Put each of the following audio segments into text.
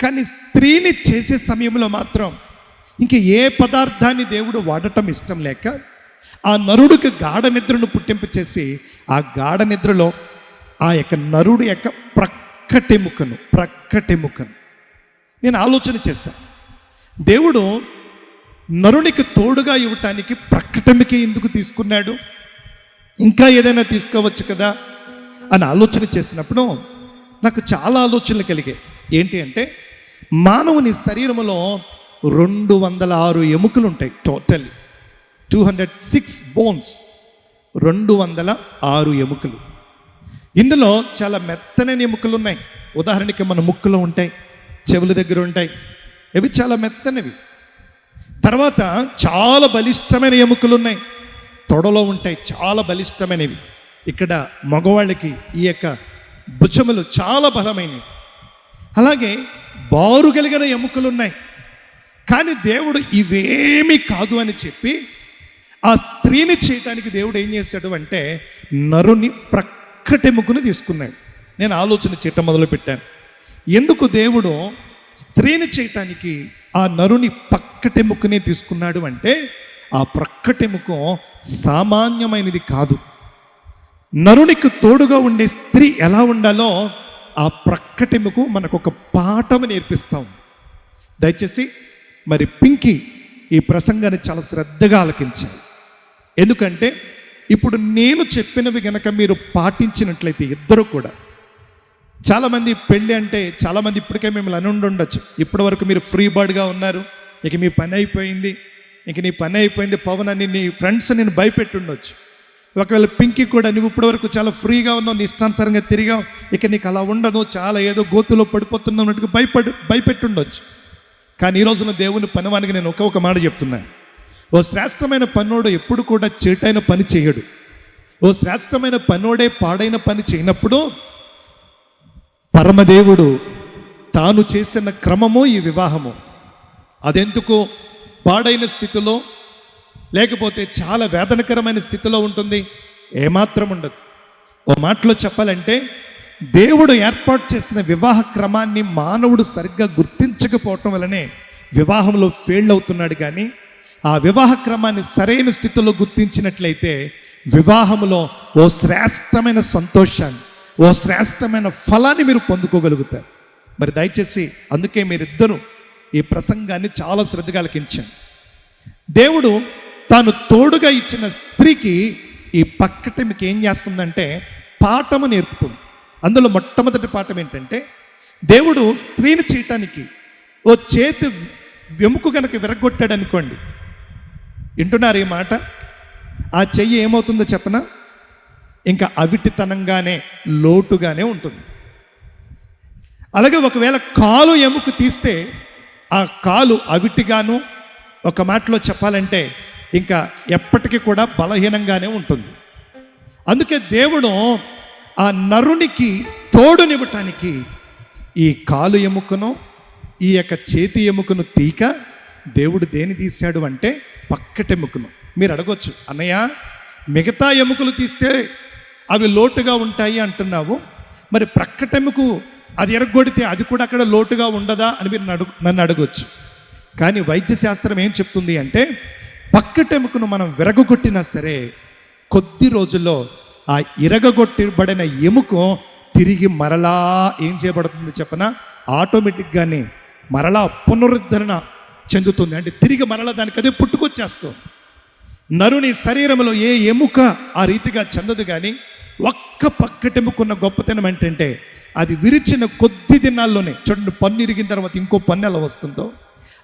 కానీ స్త్రీని చేసే సమయంలో మాత్రం ఇంక ఏ పదార్థాన్ని దేవుడు వాడటం ఇష్టం లేక ఆ నరుడికి గాఢ నిద్రను పుట్టింపు చేసి ఆ గాఢ నిద్రలో ఆ యొక్క నరుడు యొక్క ప్రక్కటెముకను ప్రక్కటెముకను నేను ఆలోచన చేశాను దేవుడు నరునికి తోడుగా ఇవ్వటానికి ప్రకటమికి ఎందుకు తీసుకున్నాడు? ఇంకా ఏదైనా తీసుకోవచ్చు కదా అని ఆలోచన చేసినప్పుడు నాకు చాలా ఆలోచనలు కలిగాయి. ఏంటి అంటే మానవుని శరీరంలో రెండు వందల ఆరు ఎముకలు ఉంటాయి total. Two hundred six bones. రెండు వందల ఆరు ఎముకలు. ఇందులో చాలా మెత్తనైన ఎముకలు ఉన్నాయి ఉదాహరణకి మన ముక్కులో ఉంటాయి చెవుల దగ్గర ఉంటాయి. ఇవి చాలా మెత్తనివి. తర్వాత చాలా బలిష్టమైన ఎముకలు ఉన్నాయి తొడలో ఉంటాయి చాలా బలిష్టమైనవి. ఇక్కడ మగవాళ్ళకి ఈ యొక్క భుజములు చాలా బలమైనవి. అలాగే బారు కలిగిన ఎముకలు ఉన్నాయి కానీ దేవుడు ఇవేమీ కాదు అని చెప్పి ఆ స్త్రీని చేయటానికి దేవుడు ఏం చేశాడు అంటే నరుని ప్రక్కటెముకను తీసుకున్నాడు. నేను ఆలోచన చేయటం మొదలుపెట్టాను. ఎందుకు దేవుడు స్త్రీని చేయటానికి ఆ నరుని పక్కటెముకనే తీసుకున్నాడు అంటే ఆ ప్రక్కటెముక సామాన్యమైనది కాదు. నరునికి తోడుగా ఉండే స్త్రీ ఎలా ఉండాలో ఆ ప్రకటింపుకు మనకు ఒక పాఠం నేర్పిస్తాం. దయచేసి మరి పింకి ఈ ప్రసంగాన్ని చాలా శ్రద్ధగా ఆలకించాలి. ఎందుకంటే ఇప్పుడు నేను చెప్పినవి గనక మీరు పాటించినట్లయితే ఇద్దరు కూడా. చాలామంది పెళ్ళి అంటే చాలామంది ఇప్పటికే మిమ్మల్ని అని ఉండొచ్చు. ఇప్పటి వరకు మీరు ఫ్రీ బర్డ్గా ఉన్నారు. ఇక మీ పని అయిపోయింది. ఇక నీ పని అయిపోయింది. పవన్ అని నీ ఫ్రెండ్స్ నేను భయపెట్టుండొచ్చు ఒకవేళ పింకి కూడా నువ్వు ఇప్పటి వరకు చాలా ఫ్రీగా ఉన్నావు నీ ఇష్టానుసారంగా తిరిగావు ఇక నీకు అలా ఉండదు చాలా ఏదో గోతులో పడిపోతున్నట్టుగా భయపడి భయపెట్టుండొచ్చు. కానీ ఈ రోజున దేవుని పనివానికి నేను ఒక ఒక మాట చెప్తున్నాను ఓ శ్రేష్టమైన పన్నోడు ఎప్పుడు కూడా చేటైన పని చేయడు. ఓ శ్రేష్టమైన పన్నోడే పాడైన పని చేయనప్పుడు పరమదేవుడు తాను చేసిన క్రమము ఈ వివాహము. అదెందుకు? పాడైన స్థితిలో లేకపోతే చాలా వేదనకరమైన స్థితిలో ఉంటుంది. ఏమాత్రం ఉండదు. ఓ మాటలో చెప్పాలంటే దేవుడు ఏర్పాటు చేసిన వివాహ క్రమాన్ని మానవుడు సరిగ్గా గుర్తించకపోవటం వలనే వివాహంలో ఫెయిల్ అవుతున్నాడు కానీ ఆ వివాహ క్రమాన్ని సరైన స్థితిలో గుర్తించినట్లయితే వివాహంలో ఓ శ్రేష్టమైన సంతోషాన్ని ఓ శ్రేష్టమైన ఫలాన్ని మీరు పొందుకోగలుగుతారు. మరి దయచేసి అందుకే మీరిద్దరూ ఈ ప్రసంగాన్ని చాలా శ్రద్ధగా ఆలకించండి. దేవుడు తాను తోడుగా ఇచ్చిన స్త్రీకి ఈ పక్కట మీకు ఏం చేస్తుందంటే పాఠము నేర్పుతుంది. అందులో మొట్టమొదటి పాఠం ఏంటంటే దేవుడు స్త్రీని చేయటానికి ఓ చేతి వెముకు గనక విరగొట్టాడు అనుకోండి. వింటున్నారు ఈ మాట? ఆ చెయ్యి ఏమవుతుందో చెప్పనా? ఇంకా అవిటితనంగానే లోటుగానే ఉంటుంది. అలాగే ఒకవేళ కాలు ఎముక తీస్తే ఆ కాలు అవిటిగాను ఒక మాటలో చెప్పాలంటే ఇంకా ఎప్పటికీ కూడా బలహీనంగానే ఉంటుంది. అందుకే దేవుడు ఆ నరునికి తోడునివ్వటానికి ఈ కాలు ఎముకను ఈ యొక్క చేతి ఎముకను తీక దేవుడు దేని తీశాడు అంటే పక్కటెముకను మీరు అడగొచ్చు అన్నయ్య మిగతా ఎముకలు తీస్తే అవి లోటుగా ఉంటాయి అంటున్నావు. మరి ప్రక్కటెముకు అది ఎరగొడితే అది కూడా అక్కడ లోటుగా ఉండదా? అని మీరు నన్ను అడగొచ్చు. కానీ వైద్య శాస్త్రం ఏం చెప్తుంది అంటే పక్కటెముకను మనం విరగొట్టినా సరే కొద్ది రోజుల్లో ఆ ఇరగగొట్టబడిన ఎముక తిరిగి మరలా ఏం చేయబడుతుంది చెప్పన? ఆటోమేటిక్గానే మరలా పునరుద్ధరణ చెందుతుంది. అంటే తిరిగి మరలా దానికి అదే పుట్టుకొచ్చేస్తుంది. నరుని శరీరంలో ఏ ఎముక ఆ రీతిగా చెందదు కానీ ఒక్క పక్కటెముకున్న గొప్పతనం ఏంటంటే అది విరిచిన కొద్ది దినాల్లోనే చూడండి పన్ను ఇరిగిన తర్వాత ఇంకో పన్ను ఎలా వస్తుందో?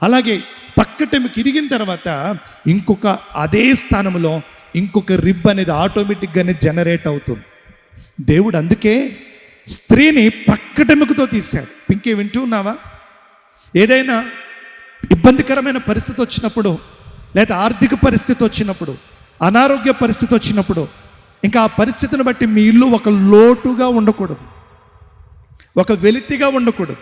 అలాగే పక్కటెముక ఇరిగిన తర్వాత ఇంకొక అదే స్థానంలో ఇంకొక రిబ్ అనేది ఆటోమేటిక్గానే జనరేట్ అవుతుంది. దేవుడు అందుకే స్త్రీని ప్రక్కటెముకతో తీశాడు. పింకే వింటూ ఉన్నావా? ఏదైనా ఇబ్బందికరమైన పరిస్థితి వచ్చినప్పుడు లేదా ఆర్థిక పరిస్థితి వచ్చినప్పుడు అనారోగ్య పరిస్థితి వచ్చినప్పుడు ఇంకా ఆ పరిస్థితిని బట్టి మీ ఇల్లు ఒక లోటుగా ఉండకూడదు. ఒక వెలితిగా ఉండకూడదు.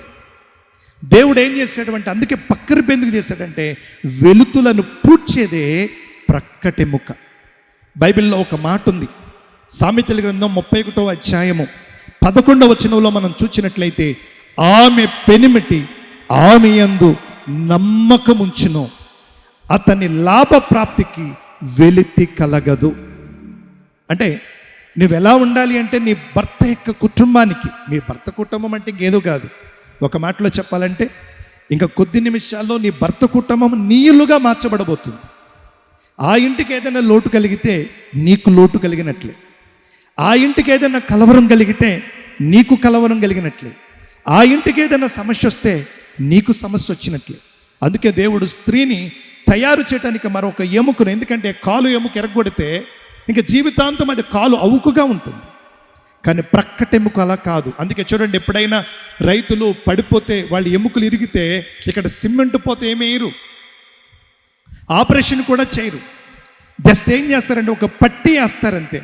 దేవుడు ఏం చేశాడు అంటే అందుకే పక్కన బెందుకు చేశాడంటే వెలుతులను పూడ్చేదే ప్రక్కటి ముక్క. బైబిల్లో ఒక మాట ఉంది. సామెతల గ్రంథం ముప్పై ఒకటో అధ్యాయము పదకొండవ వచనంలో మనం చూసినట్లయితే ఆమె పెనిమిటి ఆమె యందు నమ్మకముంచును. అతని లాభప్రాప్తికి వెలితి కలగదు. అంటే నువ్వు ఎలా ఉండాలి అంటే నీ భర్త యొక్క కుటుంబానికి. మీ భర్త కుటుంబం అంటే ఇంకేదో కాదు. ఒక మాటలో చెప్పాలంటే ఇంకా కొద్ది నిమిషాల్లో నీ భర్త కుటుంబం నీళ్ళుగా మార్చబడబోతుంది. ఆ ఇంటికి ఏదైనా లోటు కలిగితే నీకు లోటు కలిగినట్లే. ఆ ఇంటికి ఏదైనా కలవరం కలిగితే నీకు కలవరం కలిగినట్లే. ఆ ఇంటికి ఏదైనా సమస్య వస్తే నీకు సమస్య వచ్చినట్లే. అందుకే దేవుడు స్త్రీని తయారు చేయడానికి మరొక ఎముకను ఎందుకంటే కాలు ఎముక ఎరగొడితే ఇంకా జీవితాంతం అది కాలు అవుకుగా ఉంటుంది. కానీ ప్రక్కటెముక అలా కాదు. అందుకే చూడండి ఎప్పుడైనా రైతులు పడిపోతే వాళ్ళ ఎముకలు ఇరిగితే ఇక్కడ సిమెంట్ పోతే ఏమేయరు ఆపరేషన్ కూడా చేయరు. జస్ట్ ఏం చేస్తారంటే ఒక పట్టి వేస్తారంతే.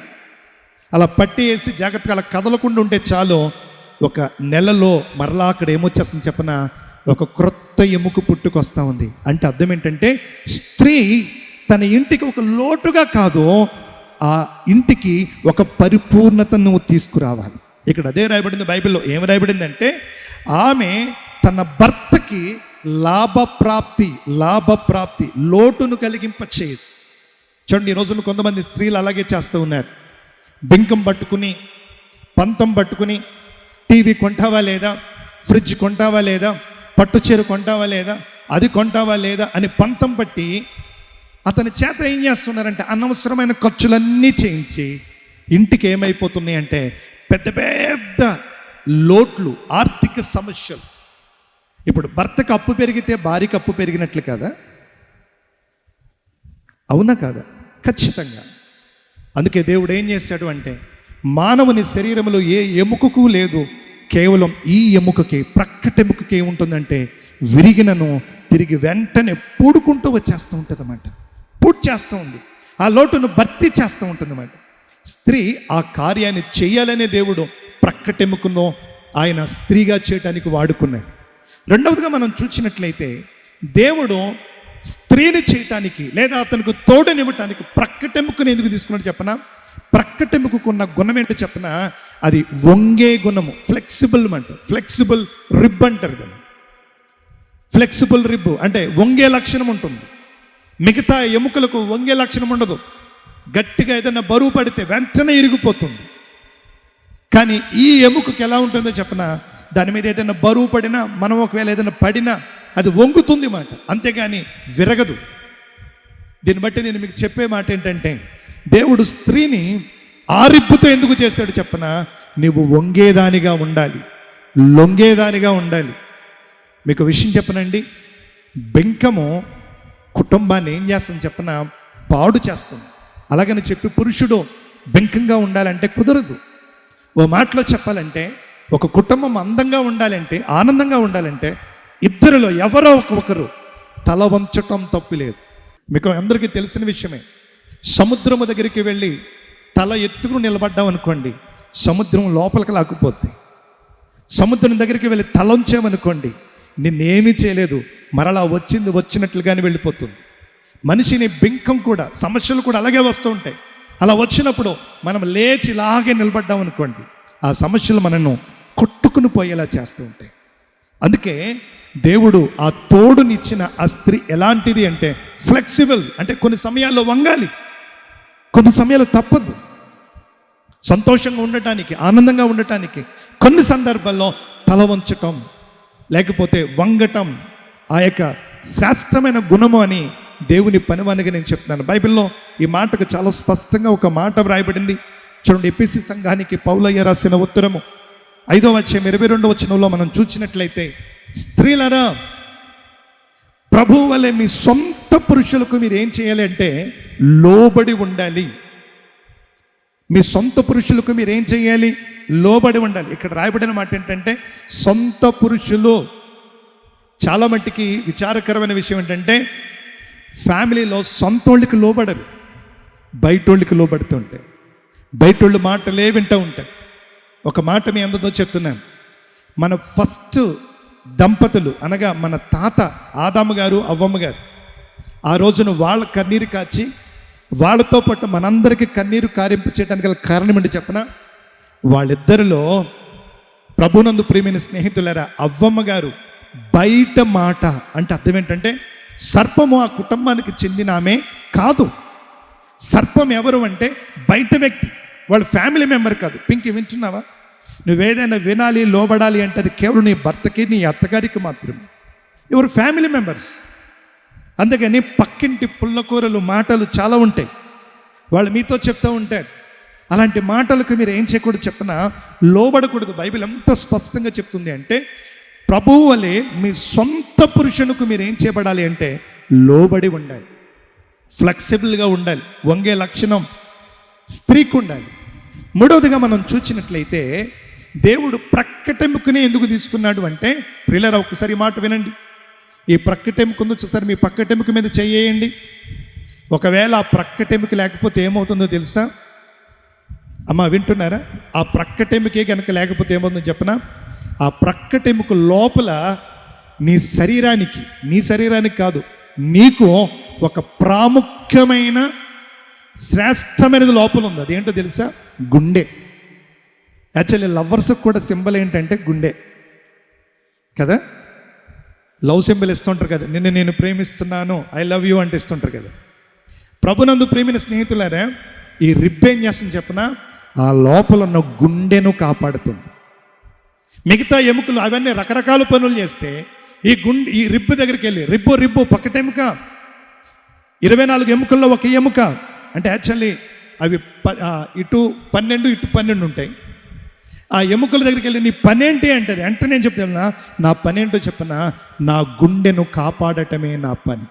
అలా పట్టి వేసి జాగ్రత్తగా అలా కదలకుండా ఉంటే చాలు ఒక నెలలో మరలా అక్కడ ఏమొచ్చేస్తుంది చెప్పన? ఒక క్రొత్త ఎముక పుట్టుకొస్తా ఉంది. అంటే అర్థం ఏంటంటే స్త్రీ తన ఇంటికి ఒక లోటుగా కాదు ఆ ఇంటికి ఒక పరిపూర్ణతను తీసుకురావాలి. ఇక్కడ అదే రాయబడింది బైబిల్లో. ఏం రాయబడిందంటే ఆమె తన భర్తకి లాభప్రాప్తి లాభప్రాప్తి లోటును కలిగింప చేయదు చూడండి ఈ రోజున కొంతమంది స్త్రీలు అలాగే చేస్తూ ఉన్నారు. బింకం పట్టుకుని పంతం పట్టుకుని టీవీ కొంటావా లేదా? ఫ్రిడ్జ్ కొంటావా లేదా? పట్టు చీర కొంటావా లేదా? అది కొంటావా లేదా? అని పంతం పట్టి అతని చేత ఏం చేస్తున్నారంటే అనవసరమైన ఖర్చులన్నీ చేయించి ఇంటికి ఏమైపోతున్నాయి అంటే పెద్ద పెద్ద లోట్లు ఆర్థిక సమస్యలు. ఇప్పుడు భర్తకు అప్పు పెరిగితే భార్యకు అప్పు పెరిగినట్లు కదా? అవునా కాదా? ఖచ్చితంగా. అందుకే దేవుడు ఏం చేశాడు అంటే మానవుని శరీరంలో ఏ ఎముకకు లేదు కేవలం ఈ ఎముకకి ప్రక్కటెముకకి ఏముంటుందంటే విరిగినను తిరిగి వెంటనే పూడుకుంటూ వచ్చేస్తూ ఉంటుంది అన్నమాట పూర్తి చేస్తూ ఉంది. ఆ లోటును భర్తీ చేస్తూ ఉంటుంది అన్నమాట స్త్రీ ఆ కార్యాన్ని చేయాలనే దేవుడు ప్రక్కటెముకునో ఆయన స్త్రీగా చేయటానికి వాడుకున్నాడు. రెండవదిగా మనం చూసినట్లయితే దేవుడు స్త్రీని చేయటానికి లేదా అతనికి తోడనివ్వటానికి ప్రక్కటెముకను ఎందుకు తీసుకున్నాడు చెప్పనా? ప్రక్కటెముకున్న గుణం ఏంటో చెప్పనా? అది వంగే గుణము. ఫ్లెక్సిబుల్ అంటారు. ఫ్లెక్సిబుల్ రిబ్ అంటారు కదా ఫ్లెక్సిబుల్ రిబ్ అంటే వంగే లక్షణం ఉంటుంది. మిగతా ఎముకలకు వంగే లక్షణం ఉండదు. గట్టిగా ఏదైనా బరువు పడితే వెంటనే ఇరిగిపోతుంది. కానీ ఈ ఎముకకి ఎలా ఉంటుందో చెప్పన? దాని మీద ఏదైనా బరువు పడినా మనం ఒకవేళ ఏదైనా పడినా అది వంగుతుంది మాట. అంతేగాని విరగదు. దీన్ని బట్టి నేను మీకు చెప్పే మాట ఏంటంటే దేవుడు స్త్రీని ఆరిప్పుతో ఎందుకు చేస్తాడు చెప్పన? నీవు వంగేదానిగా ఉండాలి. లొంగేదానిగా ఉండాలి. మీకు విషయం చెప్పనండి? బెంకము కుటుంబాన్ని ఏం చేస్తుంది చెప్పిన? పాడు చేస్తుంది. అలాగని చెప్పి పురుషుడు బెంకంగా ఉండాలంటే కుదరదు. ఓ మాటలో చెప్పాలంటే ఒక కుటుంబం అందంగా ఉండాలంటే ఆనందంగా ఉండాలంటే ఇద్దరిలో ఎవరో ఒకరు తల వంచటం తప్పు లేదు. మీకు అందరికీ తెలిసిన విషయమే. సముద్రము దగ్గరికి వెళ్ళి తల ఎత్తుకుని నిలబడ్డాం అనుకోండి సముద్రం లోపలికి లాక్కుపోద్ది. సముద్రం దగ్గరికి వెళ్ళి తలంచామనుకోండి నిన్నేమీ చేయలేదు. మరలా వచ్చింది వచ్చినట్లుగానే వెళ్ళిపోతుంది. మనిషిని బింకం కూడా సమస్యలు కూడా అలాగే వస్తూ ఉంటాయి. అలా వచ్చినప్పుడు మనం లేచి ఇలాగే నిలబడ్డాం అనుకోండి ఆ సమస్యలు మనను కొట్టుకుని పోయేలా చేస్తూ ఉంటాయి. అందుకే దేవుడు ఆ తోడునిచ్చిన ఆ స్త్రీ ఎలాంటిది అంటే ఫ్లెక్సిబుల్ అంటే కొన్ని సమయాల్లో వంగాలి. కొన్ని సమయాలు తప్పదు. సంతోషంగా ఉండటానికి ఆనందంగా ఉండటానికి కొన్ని సందర్భాల్లో తల వంచటం లేకపోతే వంగటం ఆ యొక్క శ్రేష్టమైన గుణము అని దేవుని పనివానిగా నేను చెప్తున్నాను. బైబిల్లో ఈ మాటకు చాలా స్పష్టంగా ఒక మాట వ్రాయబడింది. చూడండి ఎపిసి సంఘానికి పౌలయ్య రాసిన ఉత్తరము. ఐదో వచ్చే ఇరవై రెండవ వచనంలో మనం చూసినట్లయితే స్త్రీలరా ప్రభు వలె మీ సొంత పురుషులకు మీరు ఏం చేయాలి అంటే లోబడి ఉండాలి. మీ సొంత పురుషులకు మీరు ఏం చేయాలి? లోబడి ఉండాలి. ఇక్కడ రాయబడిన మాట ఏంటంటే సొంత పురుషులు. చాలా మట్టికి విచారకరమైన విషయం ఏంటంటే ఫ్యామిలీలో సొంతోళ్ళకి లోబడరు. బయటోళ్ళకి బయట బయటోళ్ళు మాటలే వింటూ ఉంటాయి. ఒక మాట మీ అందరితో చెప్తున్నాను. మన ఫస్ట్ దంపతులు అనగా మన తాత ఆదాము గారు అవ్వమ్మ గారు ఆ రోజున వాళ్ళ కన్నీరు కాచి వాళ్ళతో పాటు మనందరికీ కన్నీరు కారింపు చేయడానికి గల కారణం ఏంటి చెప్పనా? వాళ్ళిద్దరిలో ప్రభునందు ప్రేమైన స్నేహితులరా అవ్వమ్మ గారు బయట మాట అంటే అర్థం ఏంటంటే సర్పము ఆ కుటుంబానికి చెందిన ఆమె కాదు. సర్పం ఎవరు అంటే బయట వ్యక్తి వాళ్ళ ఫ్యామిలీ మెంబర్ కాదు. పింకి వింటున్నావా? నువ్వేదైనా వినాలి లోబడాలి అంటే అది కేవలం నీ భర్తకి నీ అత్తగారికి మాత్రమే. ఎవరు? Family members. అందుకని పక్కింటి పుల్లకూరలు మాటలు చాలా ఉంటాయి. వాళ్ళు మీతో చెప్తూ ఉంటారు అలాంటి మాటలకు మీరు ఏం చేయకూడదు చెప్పినా? లోబడకూడదు. బైబిల్ ఎంత స్పష్టంగా చెప్తుంది అంటే ప్రభువు వలె మీ సొంత పురుషునికి మీరు ఏం చేయబడాలి అంటే లోబడి ఉండాలి. ఫ్లెక్సిబుల్గా ఉండాలి. వంగే లక్షణం స్త్రీకి ఉండాలి మూడవదిగా మనం చూసినట్లయితే దేవుడు ప్రక్కటెముకనే ఎందుకు తీసుకున్నాడు అంటే ప్రిల్లరా ఒకసారి మాట వినండి. ఈ ప్రక్కటెముక ఉందో చూసారు? మీ పక్కటెముక మీద చేయేయండి ఒకవేళ ఆ ప్రక్కటెముక లేకపోతే ఏమవుతుందో తెలుసా? అమ్మ వింటున్నారా? ఆ ప్రక్కటెముకే కనుక లేకపోతే ఏముందో చెప్పనా? ఆ ప్రక్కటెముక లోపల నీ శరీరానికి నీ శరీరానికి కాదు నీకు ఒక ప్రాముఖ్యమైన శ్రేష్టమైనది లోపల ఉంది. అదేంటో తెలుసా? గుండె. యాక్చువల్లీ లవర్స్కి కూడా సింబల్ ఏంటంటే గుండె. కదా? లవ్ సింబల్ ఇస్తుంటారు కదా. నిన్ను నేను ప్రేమిస్తున్నాను ఐ లవ్ యూ అంటే ఇస్తుంటారు కదా. ప్రభునందు ప్రేమిన స్నేహితులారా ఈ రిబ్ ఏం చేస్తుంది చెప్పనా? ఆ లోపల ఉన్న గుండెను కాపాడుతుంది. మిగతా ఎముకలు అవన్నీ రకరకాల పనులు చేస్తే ఈ గుండె ఈ రిబ్బు దగ్గరికి వెళ్ళి రిబ్బు రిబ్బు పక్కటెముక ఇరవై నాలుగు ఎముకల్లో ఒక ఎముక. అంటే యాక్చువల్లీ అవి ప- ఇటు పన్నెండు ఇటు పన్నెండు ఉంటాయి. ఆ ఎముకల దగ్గరికి వెళ్ళి నీ పనేంటి? అంటది. అంటే నేను చెప్తున్నా నా పనేంటో చెప్పనా? నా గుండెను కాపాడటమే నా పని.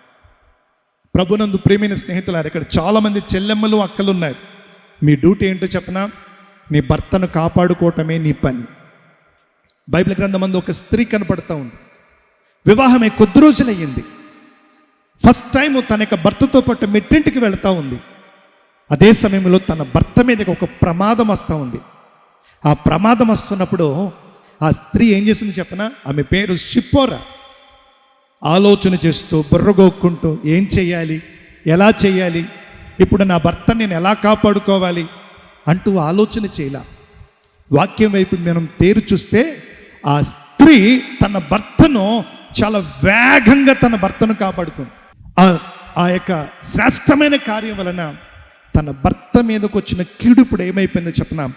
ప్రభునందు ప్రేమైన స్నేహితులారు ఇక్కడ చాలామంది చెల్లెమ్మలు అక్కలు ఉన్నారు మీ డ్యూటీ ఏంటో చెప్పనా? నీ భర్తను కాపాడుకోవటమే నీ పని. బైబిల్ గ్రంథమందు ఒక స్త్రీ కనపడుతూ ఉంది. వివాహమే కొద్ది రోజులయ్యింది. ఫస్ట్ టైం తన యొక్క భర్తతో పాటు మెట్టింటికి వెళ్తూ ఉంది. అదే సమయంలో తన భర్త మీదకి ఒక ప్రమాదం వస్తూ ఉంది. ఆ ప్రమాదం వస్తున్నప్పుడు ఆ స్త్రీ ఏం చేసింది చెప్పనా? ఆమె పేరు షిప్పోరా. ఆలోచన చేస్తూ బుర్రగోక్కుంటూ ఏం చేయాలి? ఎలా చేయాలి? ఇప్పుడు నా భర్త నేను ఎలా కాపాడుకోవాలి అంటూ ఆలోచన చేయాల. వాక్యం వైపు మనం తేరు చూస్తే ఆ స్త్రీ తన భర్తను చాలా వేగంగా తన భర్తను కాపాడుకుంది. ఆ ఆ యొక్క శ్రేష్టమైన కార్యం వలన తన భర్త మీదకు వచ్చిన కీడు ఇప్పుడు ఏమైపోయిందో చెప్పన?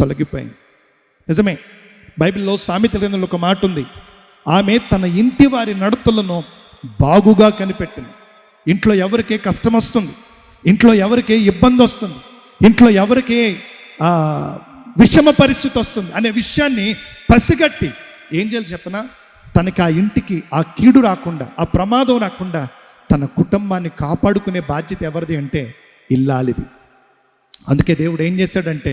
తొలగిపోయింది. నిజమే. బైబిల్లో సామెత గ్రంథంలో ఒక మాట ఉంది. ఆమె తన ఇంటి వారి నడతలను బాగుగా కనిపెట్టింది. ఇంట్లో ఎవరికే కష్టం వస్తుంది? ఇంట్లో ఎవరికి ఇబ్బంది వస్తుంది? ఇంట్లో ఎవరికే విషమ పరిస్థితి వస్తుంది? అనే విషయాన్ని పసిగట్టి ఏం చేయాలి చెప్పనా? తనకి ఆ ఇంటికి ఆ కీడు రాకుండా ఆ ప్రమాదం రాకుండా తన కుటుంబాన్ని కాపాడుకునే బాధ్యత ఎవరిది అంటే ఇల్లాలిది. అందుకే దేవుడు ఏం చేశాడంటే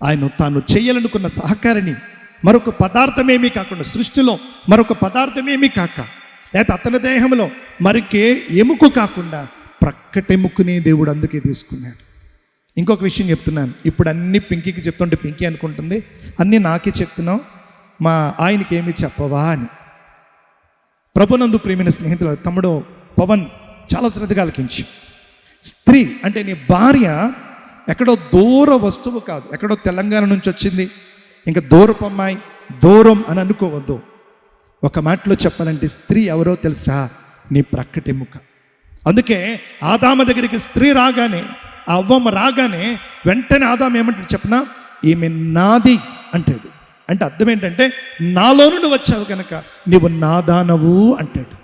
ఆయన తాను చేయాలనుకున్న సహకారిని మరొక పదార్థమేమీ కాకుండా సృష్టిలో మరొక పదార్థమేమీ కాక లేకపోతే అతని దేహంలో మరికే ఎముక కాకుండా ప్రక్కటెముక్కుని దేవుడు అందుకే తీసుకున్నాడు. ఇంకొక విషయం చెప్తున్నాను. ఇప్పుడు అన్ని పింకీకి చెప్తుంటే పింకీ అనుకుంటుంది. అన్నీ నాకే చెప్తున్నావు. మా ఆయనకి ఏమి చెప్పవా అని. ప్రభునందు ప్రేమైన స్నేహితులు తమ్ముడు పవన్ చాలా శ్రద్ధగా ఆలకించు. స్త్రీ అంటే నీ భార్య ఎక్కడో దూర వస్తువు కాదు. ఎక్కడో తెలంగాణ నుంచి వచ్చింది. ఇంకా దూరపు అమ్మాయి దూరం అని అనుకోవద్దు. ఒక మాటలో చెప్పాలంటే స్త్రీ ఎవరో తెలుసా? నీ ప్రక్కటెముక అందుకే ఆదామ దగ్గరికి స్త్రీ రాగానే ఆ అవ్వమ్మ రాగానే వెంటనే ఆదాం ఏమంటాడు? చెప్పనా? ఈమె నాది అంటాడు. అంటే అర్థం ఏంటంటే నాలో నుండి వచ్చావు కనుక నీవు నాదానవు అంటాడు.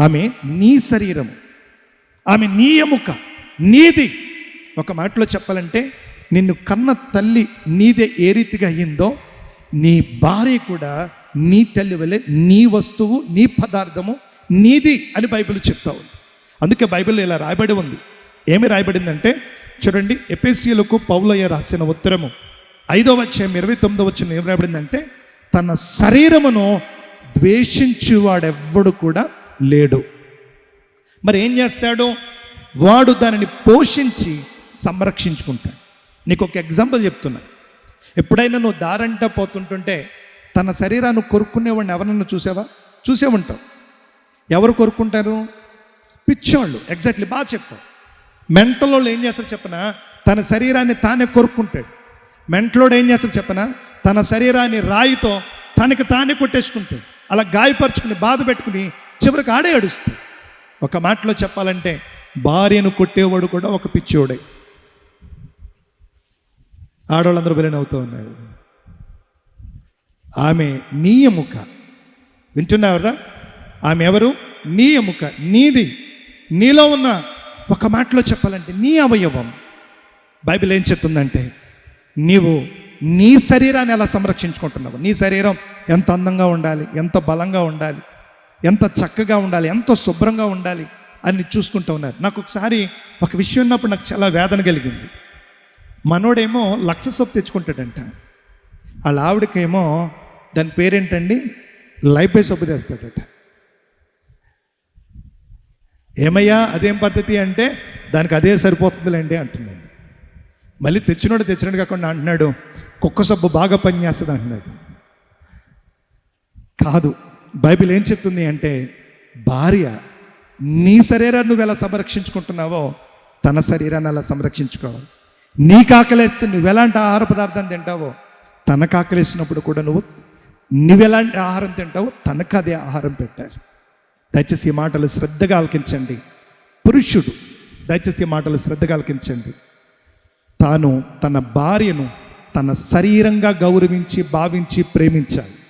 ఆమె నీ శరీరము ఆమె నీ ఎముక నీది. ఒక మాటలో చెప్పాలంటే నిన్ను కన్న తల్లి నీదే ఏ రీతిగా అయ్యిందో నీ భార్య కూడా నీ తల్లి వలె నీ వస్తువు నీ పదార్థము నీది అని బైబిల్ చెప్తా ఉంది. అందుకే బైబిల్ ఇలా రాయబడి ఉంది. ఏమి రాయబడిందంటే చూడండి ఎపిసిలకు పౌలయ్య రాసిన ఉత్తరము. ఐదవ అధ్యాయం ఇరవై తొమ్మిదవ వచ్చిన ఏం రాయబడిందంటే తన శరీరమును ద్వేషించువాడెవ్వడు కూడా లేడు. మరి ఏం చేస్తాడు? వాడు దానిని పోషించి సంరక్షించుకుంటాడు. నీకు ఒక ఎగ్జాంపుల్ చెప్తున్నా. ఎప్పుడైనా నువ్వు దారంట పోతుంటుంటే తన శరీరాన్ని కొరుక్కునేవాడిని ఎవరన్నా చూసావా? చూసే ఉంటావు. ఎవరు కొరుక్కుంటారు? పిచ్చోళ్ళు. ఎగ్జాక్ట్లీ బాగా చెప్పావు. మెంటల్ వాళ్ళు ఏం చేస్తారు చెప్పనా? తన శరీరాన్ని తానే కొరుక్కుంటాడు. మెంటలోడు ఏం చేస్తారు చెప్పనా? తన శరీరాన్ని రాయితో తనకి తానే కొట్టేసుకుంటాడు. అలా గాయపరుచుకుని బాధ పెట్టుకుని చివరికి ఆడే అడుస్తాడు ఒక మాటలో చెప్పాలంటే భార్యను కొట్టేవాడు కూడా ఒక పిచ్చోడే. ఆడవాళ్ళందరూ బలి అవుతూ ఉన్నారు. ఆమె నీ ఎముక వింటున్నావరా? ఆమె ఎవరు? నీ ఎముక నీది. నీలో ఉన్న ఒక మాటలో చెప్పాలంటే నీ అవయవం. బైబిల్ ఏం చెప్తుందంటే నీవు నీ శరీరాన్ని ఎలా సంరక్షించుకుంటున్నావు? నీ శరీరం ఎంత అందంగా ఉండాలి ఎంత బలంగా ఉండాలి ఎంత చక్కగా ఉండాలి ఎంత శుభ్రంగా ఉండాలి అని చూసుకుంటూ ఉన్నారు. నాకు ఒకసారి ఒక విషయం ఉన్నప్పుడు నాకు చాలా వేదన కలిగింది. మనోడేమో లక్ష సొప్పు తెచ్చుకుంటాడంట. వాళ్ళ ఆవిడకేమో దాని పేరేంటండి? లైఫ్ సొప్పు తెస్తాడట. ఏమయ్యా? అదేం పద్ధతి అంటే దానికి అదే సరిపోతుందిలేండి అంటున్నాడు. మళ్ళీ తెచ్చినోడు తెచ్చినట్టు కాకుండా అంటున్నాడు కుక్క సబ్బు బాగా పనిచేస్తుంది అంటున్నాడు. కాదు బైబిల్ ఏం చెప్తుంది అంటే భార్య నీ శరీరాన్ని నువ్వు ఎలా సంరక్షించుకుంటున్నావో తన శరీరాన్ని అలా సంరక్షించుకోవాలి. నీ కాకలేస్తే నువ్వు ఎలాంటి ఆహార పదార్థం తింటావో తన కాకలేసినప్పుడు కూడా నువ్వు నువ్వు ఎలాంటి ఆహారం తింటావో తనకు అదే ఆహారం పెట్టాలి. దయచేసి ఈ మాటలు శ్రద్ధగా ఆలకించండి. పురుషుడు దయచేసి ఈ మాటలు శ్రద్ధగా ఆలకించండి. తాను తన భార్యను తన శరీరంగా గౌరవించి భావించి ప్రేమించాలి